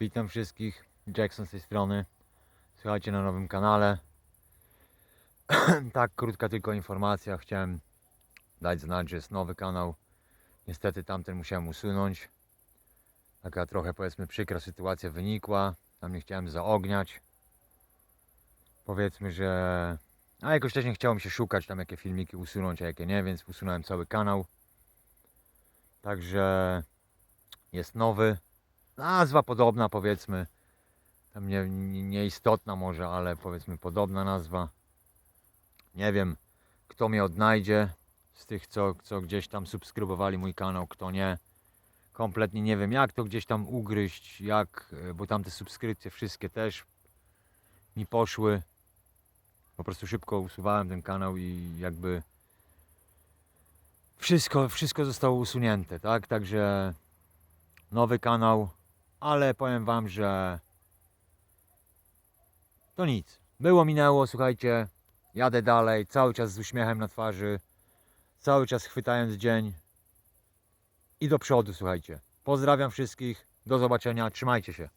Witam wszystkich, Jackson z tej strony. Słuchajcie na nowym kanale. tak, krótka tylko informacja. Chciałem dać znać, że jest nowy kanał. Niestety tamten musiałem usunąć. Taka trochę powiedzmy przykra sytuacja wynikła. Tam nie chciałem zaogniać. Powiedzmy, że... A jakoś też nie chciało mi się szukać tam jakie filmiki usunąć, a jakie nie, więc usunąłem cały kanał. Także jest nowy. Nazwa podobna powiedzmy. Tam nie, nie, nieistotna może, ale powiedzmy podobna nazwa. Nie wiem, kto mnie odnajdzie z tych, co, co gdzieś tam subskrybowali mój kanał, kto nie. Kompletnie nie wiem, jak to gdzieś tam ugryźć, jak, e, bo tam te subskrypcje wszystkie też mi poszły. Po prostu szybko usuwałem ten kanał i jakby wszystko, wszystko zostało usunięte, tak? Także nowy kanał, ale powiem wam, że to nic. Było, minęło, słuchajcie, jadę dalej, cały czas z uśmiechem na twarzy, cały czas chwytając dzień i do przodu, słuchajcie. Pozdrawiam wszystkich, do zobaczenia, trzymajcie się.